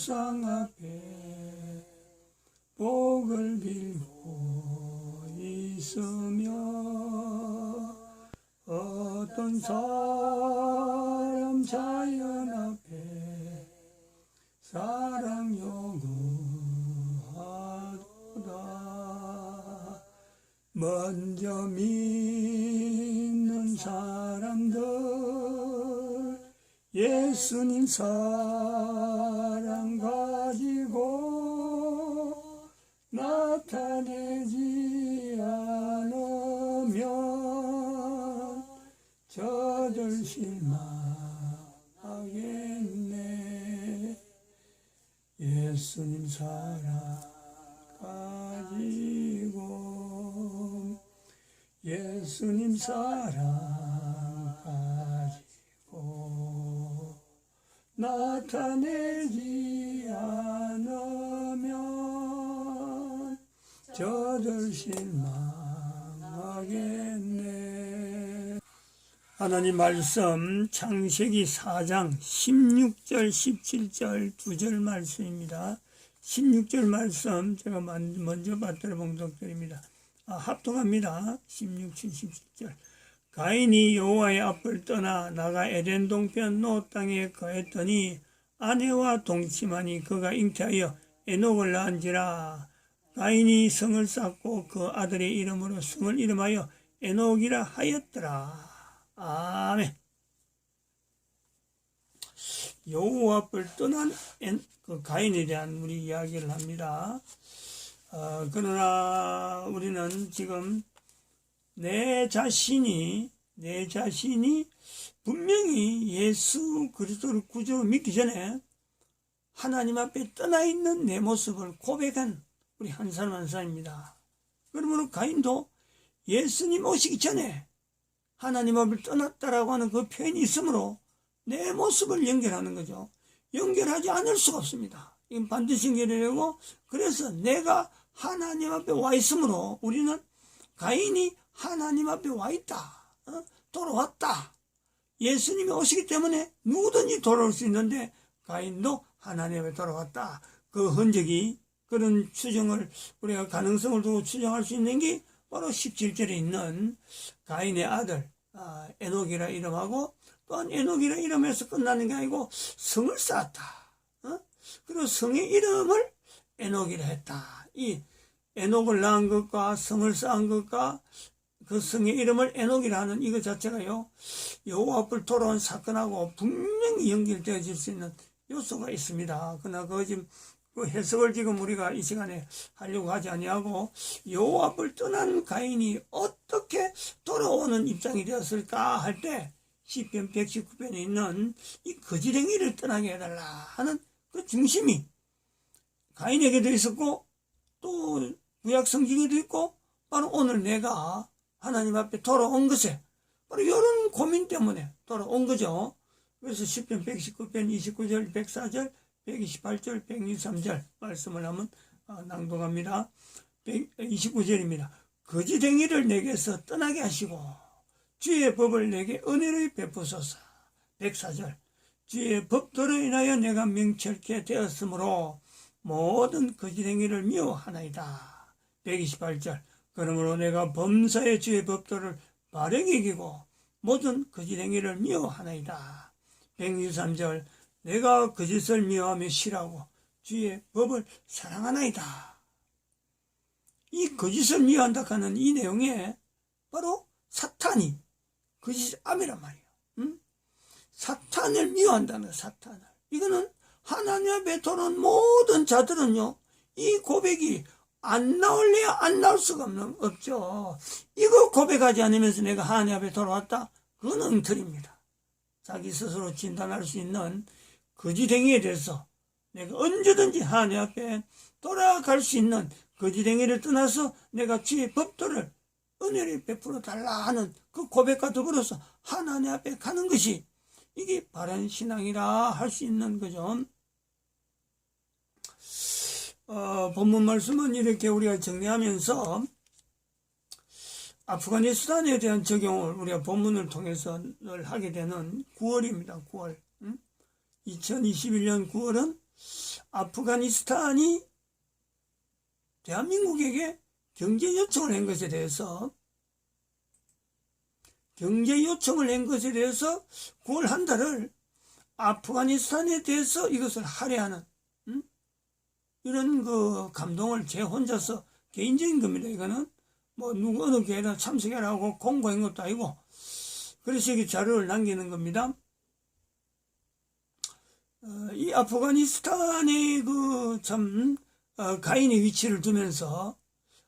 우상 앞에 복을 빌고 있으며 어떤 사람 자연 앞에 사랑 요구하도다. 먼저 믿는 사람들 예수님 사랑 예수님 사랑 가지고 나타내지 않으면 저들 실망하겠네. 하나님 말씀 창세기 4장 16절 17절 두 절 말씀입니다. 16절 말씀 제가 만- 먼저 받들어 봉독드립니다. 아, 합동합니다. 16, 17절. 가인이 여호와의 앞을 떠나 나가 에덴 동편 노 땅에 거했더니 아내와 동침하니 그가 잉태하여 에녹을 낳은지라 가인이 성을 쌓고 그 아들의 이름으로 성을 이름하여 에녹이라 하였더라. 아멘. 여호와 앞을 떠난 엔- 그 가인에 대한 우리 이야기를 합니다. 어, 그러나 우리는 지금 내 자신이 내 자신이 분명히 예수 그리스도를 구주로 믿기 전에 하나님 앞에 떠나 있는 내 모습을 고백한 우리 한 사람 한 사람입니다. 그러므로 가인도 예수님 오시기 전에 하나님 앞을 떠났다라고 하는 그 표현이 있으므로 내 모습을 연결하는 거죠. 연결하지 않을 수가 없습니다. 이건 반드시 연결하려고 그래서 내가 하나님 앞에 와 있으므로 우리는 가인이 하나님 앞에 와 있다. 어? 돌아왔다. 예수님이 오시기 때문에 누구든지 돌아올 수 있는데 가인도 하나님 앞에 돌아왔다. 그 흔적이 그런 추정을 우리가 가능성을 두고 추정할 수 있는 게 바로 17절에 있는 가인의 아들 아, 에녹이라 이름하고 또한 에녹이라 이름에서 끝나는 게 아니고 성을 쌓았다. 어? 그리고 성의 이름을 에녹이라 했다. 이 에녹을 낳은 것과 성을 쌓은 것과 그 성의 이름을 에녹이라 하는 이것 자체가요 여호와 앞을 돌아온 사건하고 분명히 연결되어질 수 있는 요소가 있습니다. 그러나 그 지금 그 해석을 지금 우리가 이 시간에 하려고 하지 아니하고 여호와 앞을 떠난 가인이 어떻게 돌아오는 입장이 되었을까 할 때 시편 119편에 있는 이 거지랭이를 떠나게 해달라 하는 그 중심이 가인에게도 있었고 또 구약 성경에도 있고 바로 오늘 내가 하나님 앞에 돌아온 것에 바로 이런 고민 때문에 돌아온 거죠. 그래서 10편 119편 29절 104절 128절 163절 말씀을 하면 아, 낭독합니다. 29절입니다. 거지댕이를 내게서 떠나게 하시고 주의 법을 내게 은혜를 베푸소서. 104절 주의 법도로 인하여 내가 명철케 되었으므로 모든 거지댕이를 미워하나이다. 128절 그러므로 내가 범사의 주의 법도를 바르게 이기고 모든 거짓 행위를 미워하나이다. 163절 내가 거짓을 미워하며 싫어하고 주의 법을 사랑하나이다. 이 거짓을 미워한다 하는 이 내용에 바로 사탄이 거짓 암이란 말이에요. 응? 사탄을 미워한다는 사탄을. 이거는 하나님 앞에 도는 모든 자들은요, 이 고백이 안 나올래야 안 나올 수가 없는, 없죠. 이거 고백하지 않으면서 내가 하나님 앞에 돌아왔다? 그건 엉터리입니다. 자기 스스로 진단할 수 있는 거지댕이에 대해서 내가 언제든지 하나님 앞에 돌아갈 수 있는 거지댕이를 떠나서 내가 주의 법도를 은혜를 베풀어 달라 하는 그 고백과 더불어서 하나님 앞에 가는 것이 이게 바른 신앙이라 할 수 있는 거죠. 어, 본문 말씀은 이렇게 우리가 정리하면서 아프가니스탄에 대한 적용을 우리가 본문을 통해서 늘 하게 되는 9월입니다. 9월. 음? 2021년 9월은 아프가니스탄이 대한민국에게 경제 요청을 한 것에 대해서 경제 요청을 한 것에 대해서 9월 한 달을 아프가니스탄에 대해서 이것을 할애하는 음? 이런 그 감동을 제 혼자서 개인적인 겁니다. 이거는 뭐 누구 어느 교회나 참석해라고 공고한 것도 아니고 그래서 이게 자료를 남기는 겁니다. 어, 이 아프가니스탄의 그참 어, 가인의 위치를 두면서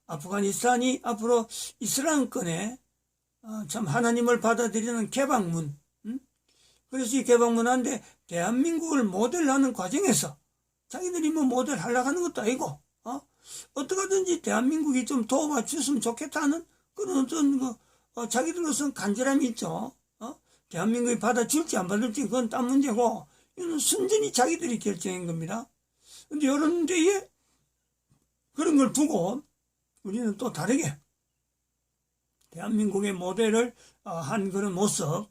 아프가니스탄이 앞으로 이슬람권에 어, 참 하나님을 받아들이는 개방문 음? 그래서 이 개방문한데 대한민국을 모델하는 과정에서 자기들이 뭐 모델 하려고 하는 것도 아니고 어? 어떻게든지 대한민국이 좀 도와봐 줬으면 좋겠다는 그런 어떤 그 어, 자기들로서는 간절함이 있죠. 어? 대한민국이 받아줄지 안 받을지 그건 딴 문제고 이건 순전히 자기들이 결정한 겁니다. 근데 이런 데에 그런 걸 두고 우리는 또 다르게 대한민국의 모델을 어, 한 그런 모습.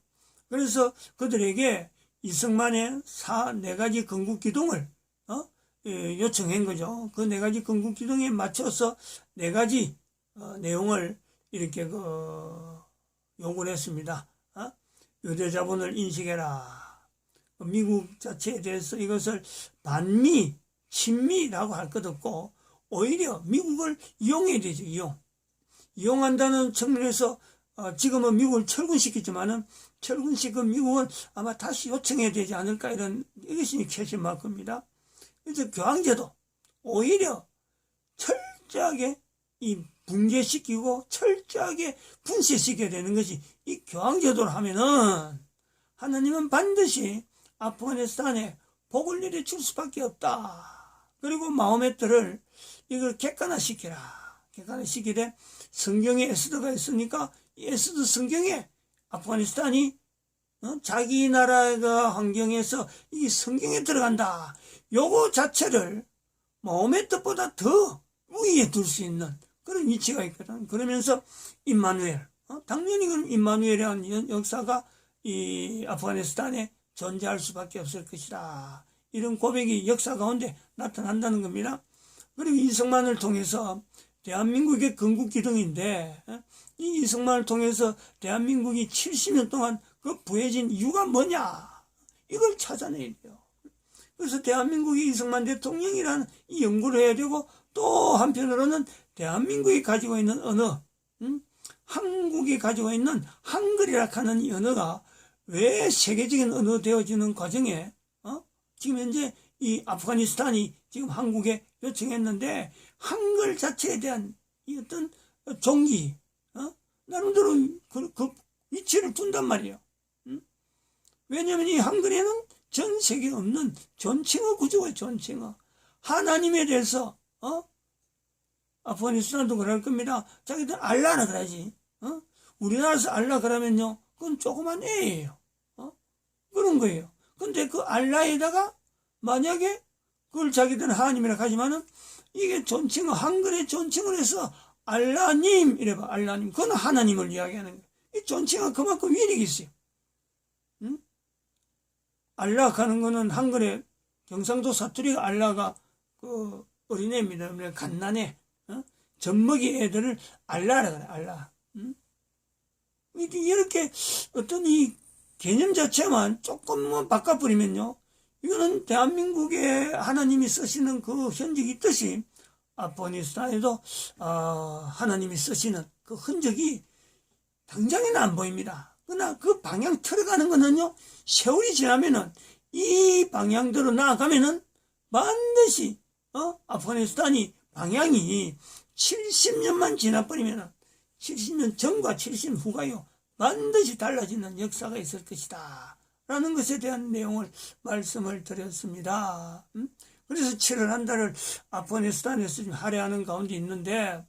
그래서 그들에게 이승만의 사 네 가지 건국 기둥을 요청한 거죠. 그 네 가지 건국 기둥에 맞춰서 네 가지 어, 내용을 이렇게 그 요구를 했습니다. 어? 유대 자본을 인식해라. 미국 자체에 대해서 이것을 반미, 친미라고 할 것 없고 오히려 미국을 이용해야 되죠. 이용. 이용한다는 측면에서 어, 지금은 미국을 철군시켰지만은 철군시킨 미국은 아마 다시 요청해야 되지 않을까 이런 이것이 캐신 마크입니다. 그래서 교황제도 오히려 철저하게 이 붕괴시키고 철저하게 분쇄시켜야 되는 것이 이 교황제도를 하면은 하나님은 반드시 아프가니스탄에 복을 내려줄 수밖에 없다. 그리고 마음의 뜰을 이걸 객관화시키라. 객관화시키되 성경에 에스더가 있으니까 이 에스더 성경에 아프가니스탄이 어? 자기 나라가 환경에서 이 성경에 들어간다. 요거 자체를 마음의 뜻보다 더 위에 둘 수 있는 그런 위치가 있거든. 그러면서 임마누엘, 어? 당연히 그럼 임마누엘이라는 역사가 이 아프가니스탄에 존재할 수밖에 없을 것이다. 이런 고백이 역사 가운데 나타난다는 겁니다. 그리고 이승만을 통해서 대한민국의 건국 기둥인데 어? 이 이승만을 통해서 대한민국이 70년 동안 그 부해진 이유가 뭐냐 이걸 찾아내야 돼요. 그래서 대한민국이 이승만 대통령이라는 이 연구를 해야 되고 또 한편으로는 대한민국이 가지고 있는 언어, 음? 한국이 가지고 있는 한글이라 하는 이 언어가 왜 세계적인 언어 되어지는 과정에 어? 지금 현재 이 아프가니스탄이 지금 한국에 요청했는데 한글 자체에 대한 이 어떤 종기 어? 나름대로 그, 그 위치를 둔단 말이에요. 음? 왜냐하면 이 한글에는 전 세계에 없는 존칭어 구조가 존칭어 하나님에 대해서 어? 아프가니스탄도 그럴 겁니다. 자기들 알라나 그러지. 어? 우리나라에서 알라 그러면요. 그건 조그만 애예요. 어? 그런 거예요. 근데 그 알라에다가 만약에 그걸 자기들은 하나님이라 하지만은 이게 존칭어 한글에 존칭을 해서 알라님 이래봐 알라님 그건 하나님을 이야기하는 거예요. 이 존칭어 그만큼 위력이 있어요. 응? 알라 하는 거는 한글에 경상도 사투리가 알라가 그 어린애입니다. 갓난애 어? 젖먹이 애들을 알라라 그래 알라. 응? 이렇게 어떤 이 개념 자체만 조금만 바꿔버리면요. 이거는 대한민국에 하나님이 쓰시는 그 흔적이 있듯이 아프가니스탄에도 어, 하나님이 쓰시는 그 흔적이 당장에는 안 보입니다. 그러나 그 방향 틀어가는 거는요, 세월이 지나면은 이 방향대로 나아가면은 반드시 어? 아프가니스탄이 방향이 70년만 지나버리면은 70년 전과 70년 후가요 반드시 달라지는 역사가 있을 것이다. 라는 것에 대한 내용을 말씀을 드렸습니다. 음? 그래서 7월 한 달을 아프가니스탄에서 지금 할애하는 가운데 있는데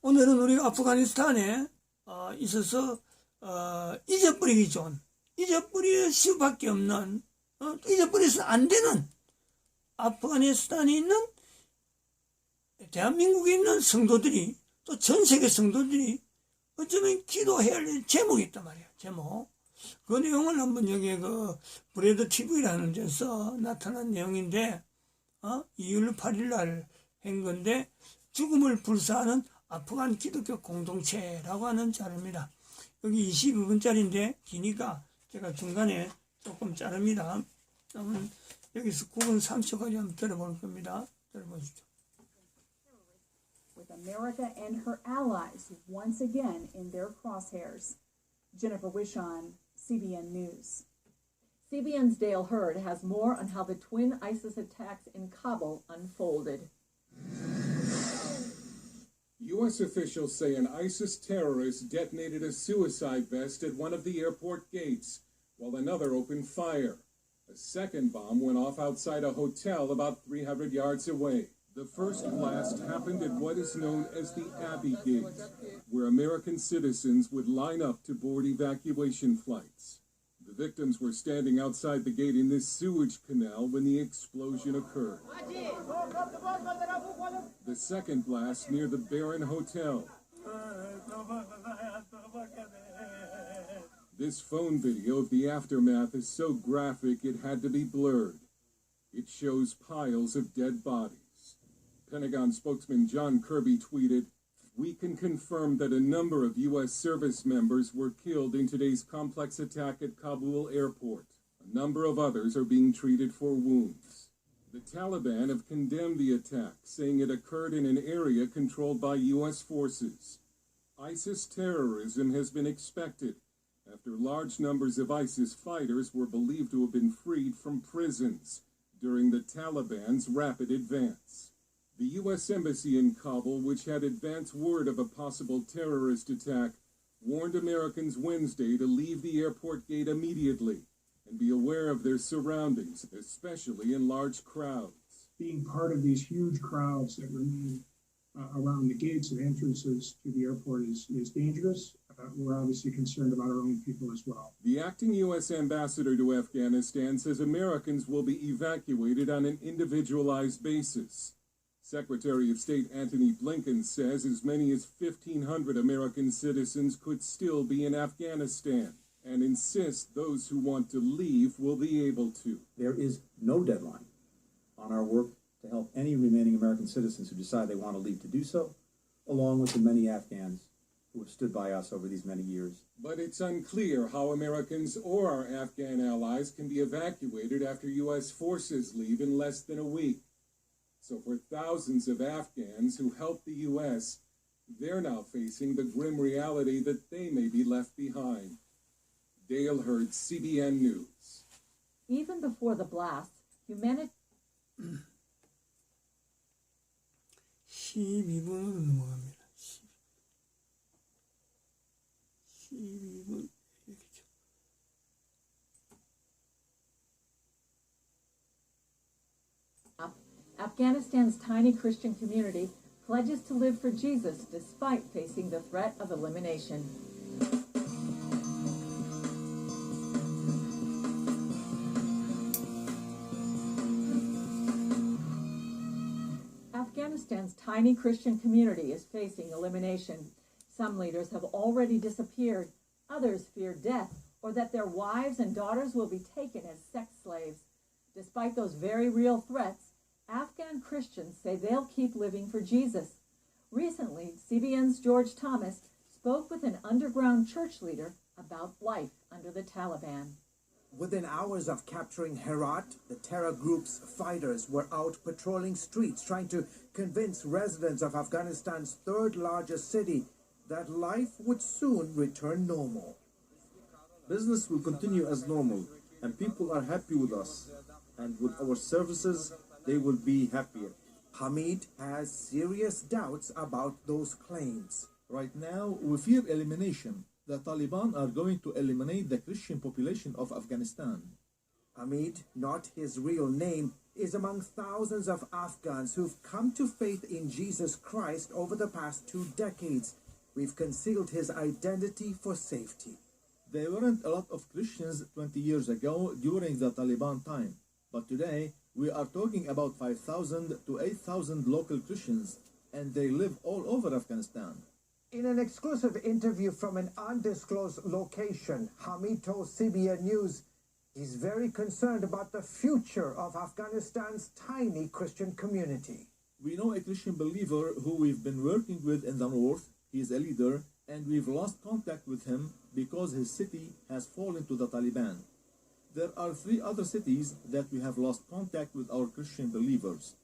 오늘은 우리가 아프가니스탄에 어, 있어서 어, 잊어버리기 좋은 잊어버릴 수밖에 없는 어, 잊어버려서 안 되는 아프가니스탄에 있는 대한민국에 있는 성도들이 또 전 세계 성도들이 어쩌면 기도해야 할 제목이 있단 말이에요. 제목. 그 내용을 한번 여기에 그 브레드 TV라는 데서 나타난 내용인데 어? 2월 8일 날 한 건데 죽음을 불사하는 아프간 기독교 공동체라고 하는 자료입니다. 여기 22분짜리인데 기니까 제가 중간에 조금 자릅니다. 그러면 여기서 9분 30초까지 한번 들어볼 겁니다. 들어보시죠. with America and her allies once again in their crosshairs. Jennifer Wishon, CBN News. CBN's Dale Hurd has more on how the twin ISIS attacks in Kabul unfolded. U.S. officials say an ISIS terrorist detonated a suicide vest at one of the airport gates, while another opened fire. A second bomb went off outside a hotel about 300 yards away. The first blast happened at what is known as the Abbey Gate, where American citizens would line up to board evacuation flights. The victims were standing outside the gate in this sewage canal when the explosion occurred. The second blast near the Baron Hotel. This phone video of the aftermath is so graphic it had to be blurred. It shows piles of dead bodies. Pentagon spokesman John Kirby tweeted, We can confirm that a number of U.S. service members were killed in today's complex attack at Kabul airport. A number of others are being treated for wounds. The Taliban have condemned the attack, saying it occurred in an area controlled by U.S. forces. ISIS terrorism has been expected after large numbers of ISIS fighters were believed to have been freed from prisons during the Taliban's rapid advance. The U.S. Embassy in Kabul, which had advance word of a possible terrorist attack, warned Americans Wednesday to leave the airport gate immediately and be aware of their surroundings, especially in large crowds. being part of these huge crowds that remain uh, around the gates and entrances to the airport is, is dangerous. Uh, we're obviously concerned about our own people as well. The acting U.S. ambassador to Afghanistan says Americans will be evacuated on an individualized basis. Secretary of State Antony Blinken says as many as 1,500 American citizens could still be in Afghanistan and insists those who want to leave will be able to. There is no deadline on our work to help any remaining American citizens who decide they want to leave to do so, along with the many Afghans who have stood by us over these many years. But it's unclear how Americans or our Afghan allies can be evacuated after U.S. forces leave in less than a week. So, for thousands of Afghans who helped the U.S., they're now facing the grim reality that they may be left behind. Dale Hurd, CBN News. Even before the blast, humanity. Afghanistan's tiny Christian community pledges to live for Jesus despite facing the threat of elimination. Afghanistan's tiny Christian community is facing elimination. Some leaders have already disappeared, others fear death or that their wives and daughters will be taken as sex slaves. Despite those very real threats, Afghan Christians say they'll keep living for Jesus. Recently, CBN's George Thomas spoke with an underground church leader about life under the Taliban. Within hours of capturing Herat, the terror group's fighters were out patrolling streets trying to convince residents of Afghanistan's third largest city that life would soon return normal. Business will continue as normal, and people are happy with us. And with our services, they will be happier. Hamid has serious doubts about those claims. Right now, we fear elimination. The Taliban are going to eliminate the Christian population of Afghanistan. Hamid, not his real name, is among thousands of Afghans who've come to faith in Jesus Christ over the past two decades. We've concealed his identity for safety. There weren't a lot of Christians 20 years ago during the Taliban time, but today we are talking about 5,000 to 8,000 local Christians, and they live all over Afghanistan. In an exclusive interview from an undisclosed location, Hamid told CBN News he's very concerned about the future of Afghanistan's tiny Christian community. We know a Christian believer who we've been working with in the north. He is a leader, and we've lost contact with him because his city has fallen to the Taliban. There are three other cities that we have lost contact with our Christian believers.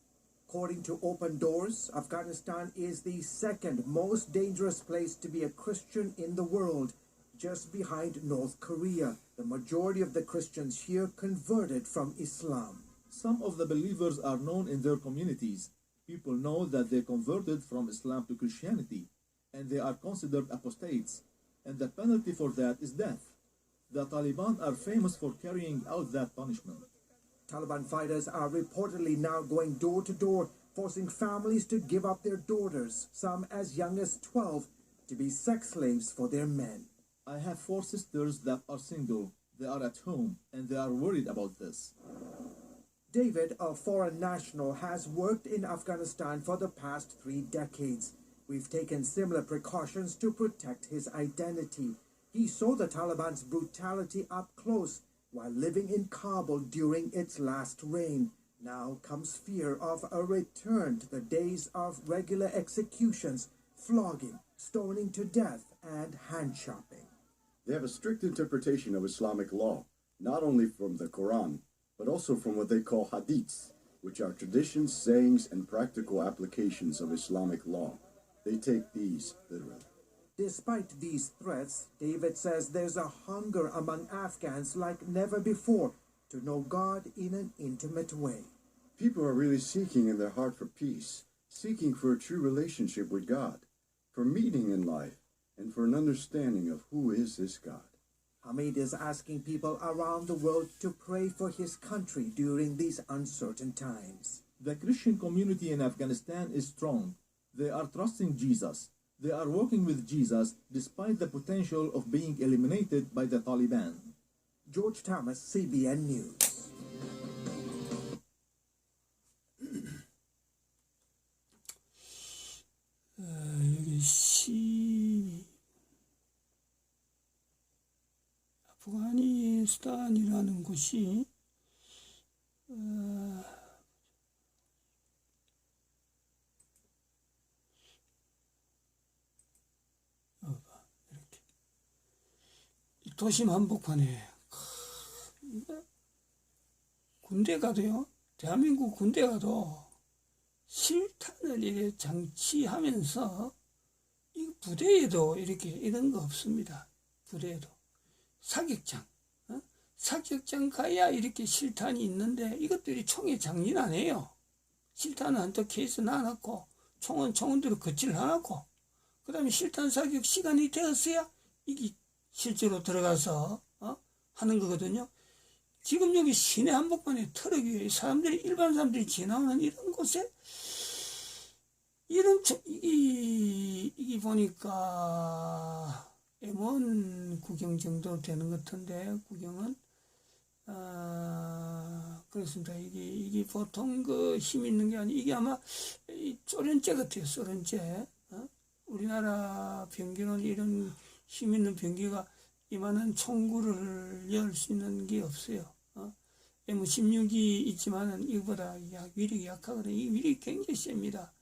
According to Open Doors, Afghanistan is the second most dangerous place to be a Christian in the world, just behind North Korea. The majority of the Christians here converted from Islam. Some of the believers are known in their communities. People know that they converted from Islam to Christianity, and they are considered apostates, and the penalty for that is death. The Taliban are famous for carrying out that punishment. Taliban fighters are reportedly now going door to door, forcing families to give up their daughters, some as young as 12, to be sex slaves for their men. I have four sisters that are single. They are at home, and they are worried about this. David, a foreign national, has worked in Afghanistan for the past three decades. We've taken similar precautions to protect his identity. He saw the Taliban's brutality up close while living in Kabul during its last reign. Now comes fear of a return to the days of regular executions, flogging, stoning to death, and hand chopping. They have a strict interpretation of Islamic law, not only from the Quran, but also from what they call hadiths, which are traditions, sayings, and practical applications of Islamic law. They take these literally. Despite these threats, David says there's a hunger among Afghans like never before to know God in an intimate way. People are really seeking in their heart for peace, seeking for a true relationship with God, for meaning in life, and for an understanding of who is this God. Hamid is asking people around the world to pray for his country during these uncertain times. The Christian community in Afghanistan is strong. They are trusting Jesus. They are working with Jesus despite the potential of being eliminated by the Taliban. George Thomas, CBN News. 어, 여기 시 아프가니스탄이라는 곳이 어, 어, 도심 한복판에 크, 군대 가도요 대한민국 군대 가도 실탄을 이렇게 장치하면서 이 부대에도 이렇게 이런 거 없습니다. 부대에도 사격장, 어? 사격장 가야 이렇게 실탄이 있는데 이것들이 총에 장린 안 해요. 실탄은 한턱 케이스 놔놓고 총은 총은대로 거치를 해놓고 그 다음에 실탄 사격 시간이 되었어야 이게 실제로 들어가서 어? 하는 거거든요. 지금 여기 시내 한복판에 트럭 위에 사람들이 일반 사람들이 지나오는 이런 곳에 이런 저- 이 이게 보니까 M1 구경 정도 되는 것 같은데 구경은 아 그렇습니다. 이게 이게 보통 그 힘 있는 게 아니 이게 아마 이 소련제 같아요. 소련제. 어? 우리나라 병기는 이런 힘 있는 병기가 이만한 총구를 열 수 있는 게 없어요. 어? M16이 있지만은 이거보다 약, 위력이 약하거든요. 이 위력이 굉장히 셉니다.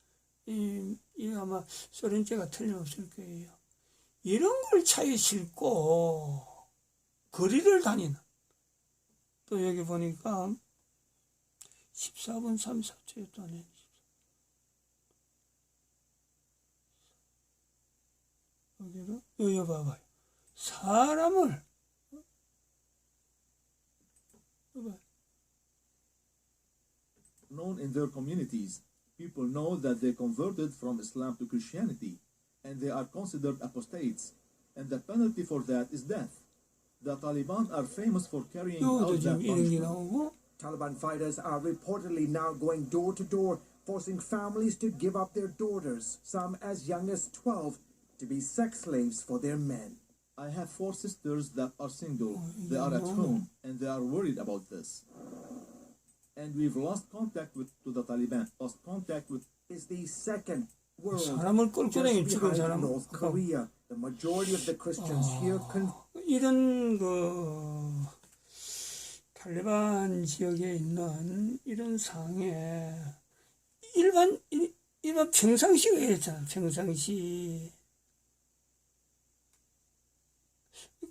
이, 이 아마 소련제가 틀림없을 거예요. 이런 걸 차에 싣고 거리를 다니는 또 여기 보니까 14분 34초였다네. 여기도 여기 봐봐요. 사람을 어? 봐봐요. known in their communities. People know that they converted from Islam to Christianity, and they are considered apostates, and the penalty for that is death. The Taliban are famous for carrying 여기도 out that 지금 이런 게 punishment. 나오고 Taliban fighters are reportedly now going door to door, forcing families to give up their daughters, some as young as 12, to be sex slaves for their men. I have four sisters that are single. Oh, They are at no. home, and they are worried about this. And we've lost contact with to the Taliban. Lost contact with Is the second world, 사람을 꼴꼬랭이 just 죽은 behind 사람 North Korea, the majority of the Christians here con- 이런 그 탈레반 지역에 있는 이런 상황에 일반 일- 일반 평상시가 있잖아 평상시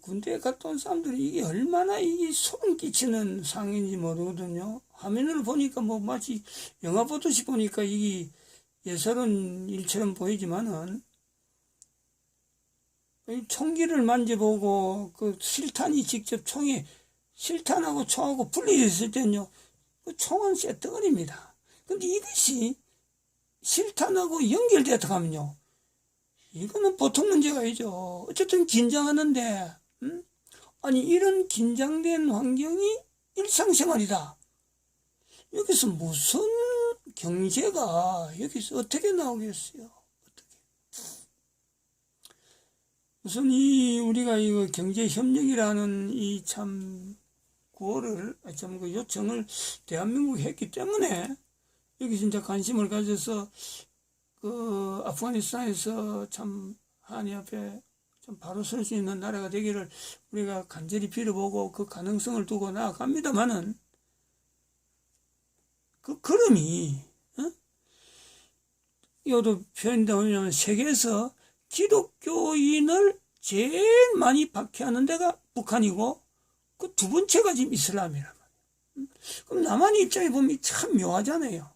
군대에 온 사람들이 이게 얼마나 이게 소름 끼치는 상황인지 모르거든요. 화면으로 보니까 뭐 마치 영화 보듯이 보니까 이게 예사로운 일처럼 보이지만은 이 총기를 만져보고 그 실탄이 직접 총에 실탄하고 총하고 분리되어 있을 때는요 그 총은 쇳덩어리입니다. 근데 이것이 실탄하고 연결되다 하면요 이거는 보통 문제가 아니죠. 어쨌든 긴장하는데 음? 아니 이런 긴장된 환경이 일상생활이다. 여기서 무슨 경제가 여기서 어떻게 나오겠어요? 우선 이 우리가 이거 경제 협력이라는 이 참 구호를 아, 참그 요청을 대한민국이 했기 때문에 여기 진짜 관심을 가져서 그 아프가니스탄에서 참 한이 앞에 좀 바로 설 수 있는 나라가 되기를 우리가 간절히 빌어보고 그 가능성을 두고 나아갑니다만은 그 걸음이 어? 이것도 표현되다 보면 세계에서 기독교인을 제일 많이 박해하는 데가 북한이고 그 두 번째가 지금 이슬람이란 말이에요. 그럼 남한 입장에 보면 참 묘하잖아요.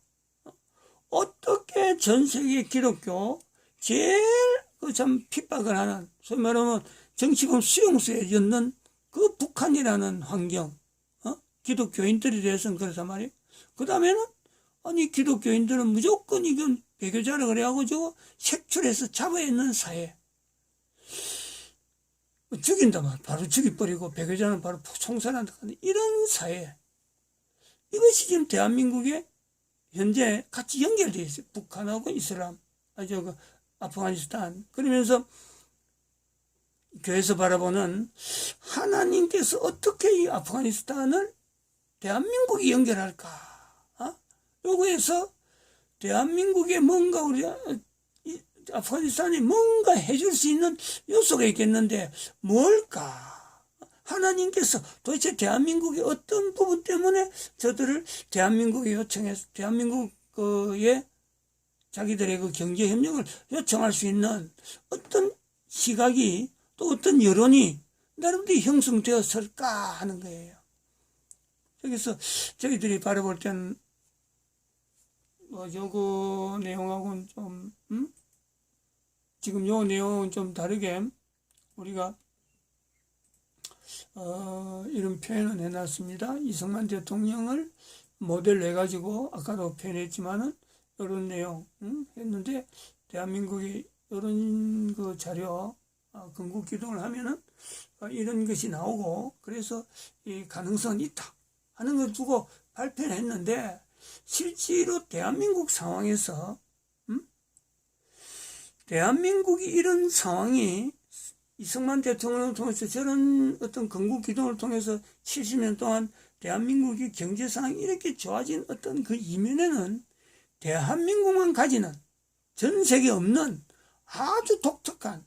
어떻게 전 세계 기독교 제일 그 참 핍박을 하는 소위 말하면 정치범 수용소에 였는 그 북한이라는 환경, 어? 기독교인들에 대해서는 그렇단 말이에요. 그 다음에는 아니 기독교인들은 무조건 이건 배교자라 그래가지고 저거 색출해서 잡아야 있는 사회. 죽인다 말 바로 죽여버리고 배교자는 바로 총살한다 이런 사회. 이것이 지금 대한민국에 현재 같이 연결되어 있어요. 북한하고 이슬람, 그 아프가니스탄. 그러면서 교회에서 바라보는 하나님께서 어떻게 이 아프가니스탄을 대한민국이 연결할까? 어? 요거에서 대한민국에 뭔가 우리 이 아프가니스탄이 뭔가 해줄 수 있는 요소가 있겠는데 뭘까? 하나님께서 도대체 대한민국의 어떤 부분 때문에 저들을 대한민국에 요청해서 대한민국에 자기들의 그 경제 협력을 요청할 수 있는 어떤 시각이 또 어떤 여론이 나름대로 형성되었을까 하는 거예요. 여기서 저희들이 바라볼 때는 뭐 요거 내용하고는 좀 음? 지금 요 내용은 좀 다르게 우리가 어, 이런 표현을 해놨습니다. 이승만 대통령을 모델로 해가지고 아까도 표현했지만은 이런 내용 음? 했는데 대한민국이 이런 그 자료 어, 건국 기동을 하면은 어, 이런 것이 나오고 그래서 이 가능성이 있다 하는 걸 두고 발표를 했는데 실제로 대한민국 상황에서 음? 대한민국이 이런 상황이 이승만 대통령을 통해서 저런 어떤 건국 기동을 통해서 70년 동안 대한민국이 경제 상황이 이렇게 좋아진 어떤 그 이면에는 대한민국만 가지는 전 세계 없는 아주 독특한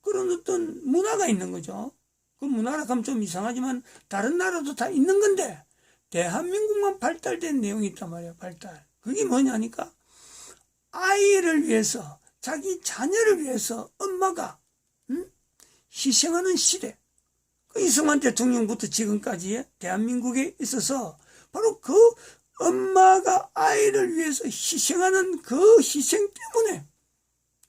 그런 어떤 문화가 있는 거죠. 그 문화라 하면 좀 이상하지만 다른 나라도 다 있는 건데 대한민국만 발달된 내용이 있단 말이에요. 발달. 그게 뭐냐니까 아이를 위해서 자기 자녀를 위해서 엄마가 음? 희생하는 시대. 그 이승만 대통령부터 지금까지의 대한민국에 있어서 바로 그 엄마가 아이를 위해서 희생하는 그 희생 때문에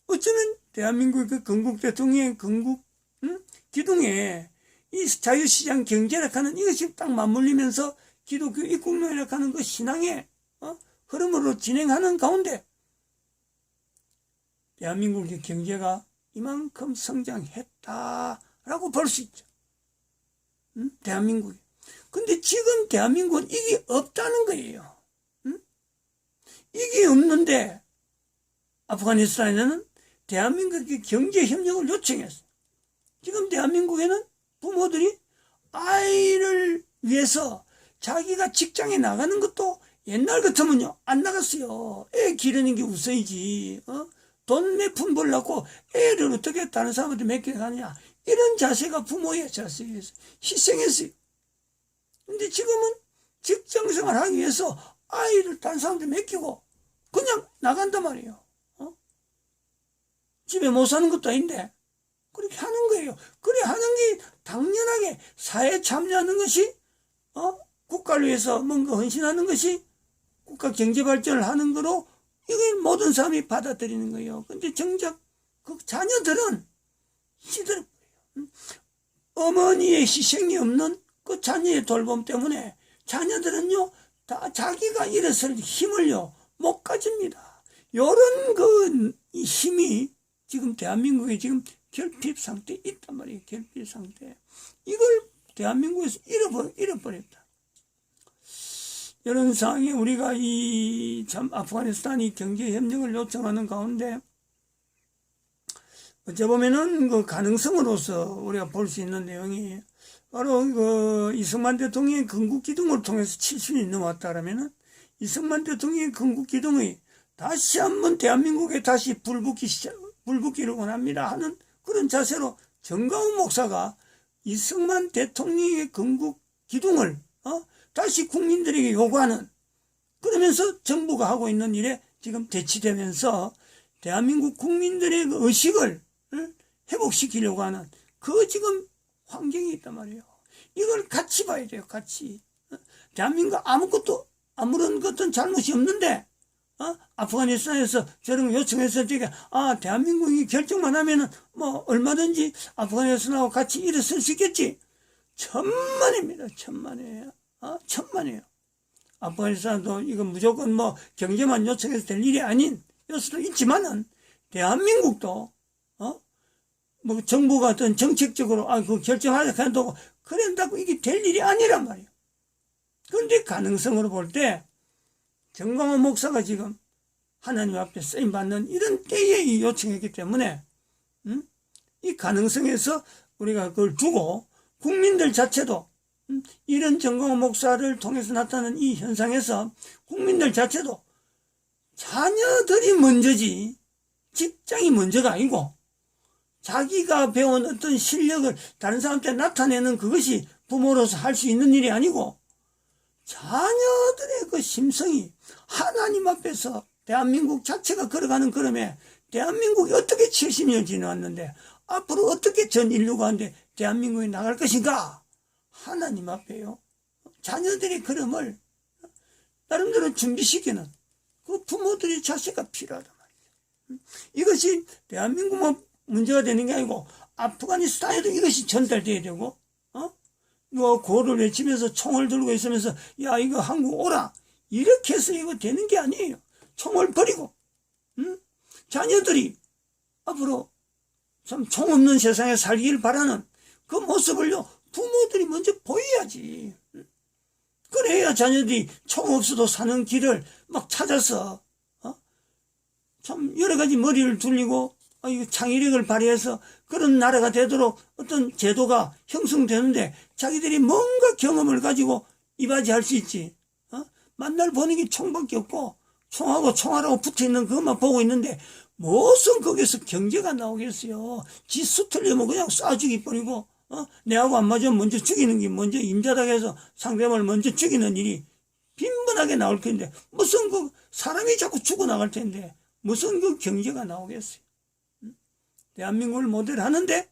어쩌면 대한민국 그 건국 대통령의 건국 음? 기둥에 이 자유시장 경제라 하는 이것이 딱 맞물리면서 기독교 입국론이라 하는 그 신앙의 어? 흐름으로 진행하는 가운데 대한민국의 경제가 이만큼 성장했다라고 볼 수 있죠. 음? 대한민국이. 근데 지금 대한민국은 이게 없다는 거예요. 음? 이게 없는데 아프가니스탄에는 대한민국의 경제 협력을 요청했어. 지금 대한민국에는 부모들이 아이를 위해서 자기가 직장에 나가는 것도 옛날 같으면요 안 나갔어요. 애 기르는 게 우선이지. 어? 돈몇푼 벌려고 애를 어떻게 다른 사람한테 맡겨 가느냐. 이런 자세가 부모의 자세였어요. 희생했어요. 근데 지금은 직장생활 하기 위해서 아이를 다른 사람한테 맡기고 그냥 나간단 말이에요. 어? 집에 못 사는 것도 아닌데 그렇게 하는 거예요. 그래 하는 게 당연하게 사회에 참여하는 것이 어? 국가를 위해서 뭔가 헌신하는 것이 국가 경제 발전을 하는 거로 이걸 모든 사람이 받아들이는 거예요. 근데 정작 그 자녀들은 시들 어머니의 희생이 없는 그 자녀의 돌봄 때문에 자녀들은요 다 자기가 일어설 힘을요 못 가집니다. 요런 그 힘이 지금 대한민국에 지금 결핍 상태에 있단 말이에요. 결핍 상태. 이걸 대한민국에서 잃어버, 잃어버렸다. 이런 상황에 우리가 이 참 아프가니스탄이 경제 협력을 요청하는 가운데 어째 보면은 그 가능성으로서 우리가 볼 수 있는 내용이 바로 그 이승만 대통령의 건국 기둥을 통해서 70년이 넘었다라면은 이승만 대통령의 건국 기둥의 다시 한번 대한민국에 다시 불붙기 시작, 불붙기를 원합니다 하는 그런 자세로 정가훈 목사가 이승만 대통령의 건국 기둥을 어? 다시 국민들에게 요구하는 그러면서 정부가 하고 있는 일에 지금 대치되면서 대한민국 국민들의 그 의식을 어? 회복시키려고 하는 그 지금 환경이 있단 말이에요. 이걸 같이 봐야 돼요. 같이. 어? 대한민국 아무것도 아무런 것은 잘못이 없는데 어? 아프가니스탄에서 저런 거 요청했을 때, 아, 대한민국이 결정만 하면은, 뭐, 얼마든지 아프가니스탄하고 같이 일어설 수 있겠지. 천만입니다. 천만이에요. 어? 천만이에요. 아프가니스탄도 이건 무조건 뭐, 경제만 요청해서 될 일이 아닌 요소도 있지만은, 대한민국도, 어? 뭐, 정부가 어떤 정책적으로, 아, 그 결정하자 한다고, 그런다고 이게 될 일이 아니란 말이에요. 그런데 가능성으로 볼 때, 정광호 목사가 지금 하나님 앞에 쓰임 받는 이런 때에 이 요청했기 때문에 음? 이 가능성에서 우리가 그걸 두고 국민들 자체도 음? 이런 정광호 목사를 통해서 나타나는 이 현상에서 국민들 자체도 자녀들이 먼저지 직장이 먼저가 아니고 자기가 배운 어떤 실력을 다른 사람한테 나타내는 그것이 부모로서 할 수 있는 일이 아니고 자녀들의 그 심성이 하나님 앞에서 대한민국 자체가 걸어가는 걸음에 대한민국이 어떻게 70년 지나왔는데 앞으로 어떻게 전 인류가 한데 대한민국이 나갈 것인가? 하나님 앞에요. 자녀들의 걸음을 나름대로 준비시키는 그 부모들의 자세가 필요하단 말이죠. 이것이 대한민국만 문제가 되는 게 아니고 아프가니스탄에도 이것이 전달돼야 되고 어? 뭐 고를 외치면서 총을 들고 있으면서 야 이거 한국 오라 이렇게 해서 이거 되는 게 아니에요. 총을 버리고 응? 자녀들이 앞으로 참 총 없는 세상에 살기를 바라는 그 모습을요 부모들이 먼저 보여야지. 응? 그래야 자녀들이 총 없어도 사는 길을 막 찾아서 어? 참 여러 가지 머리를 둘리고 창의력을 발휘해서 그런 나라가 되도록 어떤 제도가 형성되는데 자기들이 뭔가 경험을 가지고 이바지할 수 있지. 어? 만날 보는 게 총밖에 없고 총하고 총알하고 붙어있는 그것만 보고 있는데 무슨 거기서 경제가 나오겠어요. 지 수틀리면 그냥 쏴 죽이 버리고 어? 내하고 안 맞으면 먼저 죽이는 게 먼저 임자닥해서 상대방을 먼저 죽이는 일이 빈번하게 나올 텐데 무슨 그 사람이 자꾸 죽어나갈 텐데 무슨 그 경제가 나오겠어요. 대한민국을 모델 하는데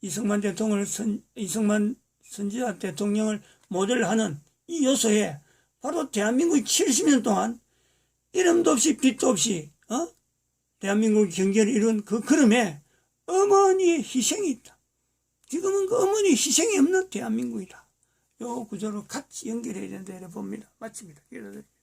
이승만 대통령을 선, 이승만 선지자 대통령을 모델하는 이 요소에 바로 대한민국이 70년 동안 이름도 없이 빛도 없이 어? 대한민국 경제를 이룬 그 걸음에 어머니의 희생이 있다. 지금은 그 어머니의 희생이 없는 대한민국이다. 요 구조로 같이 연결해야 된다 이래 봅니다. 마칩니다. 기도드립니다.